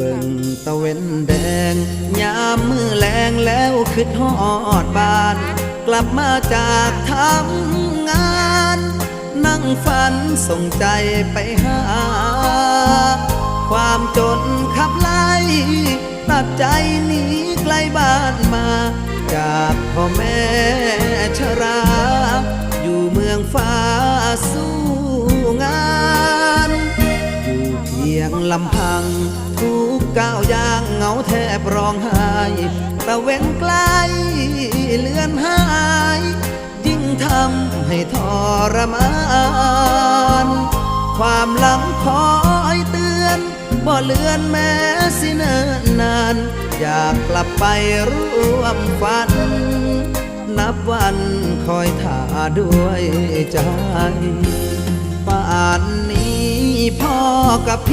เบิ่งตะเว้นแดง ยามมือแรงแล้วคิดฮอดบ้าน กลับมาจากทำงาน นั่งฝันส่งใจไปหา ความจนขับไล่ตัดใจหนีไกลบ้านมา จากพ่อแม่ชรา อยู่เมืองฟ้าสู ยงลำพัง ทุกก้าวย่างเหงาแทบร้องไห้ตะเว้นใกล้เลือนหาย ยิ่งทำให้ทรมาน ความหลังคอยเตือนบ่เลือนแม้สิเนิ่นนาน อยากกลับไปร่วมฝัน นับวันคอยท่าด้วยใจป่านนี้พ่อกับพี่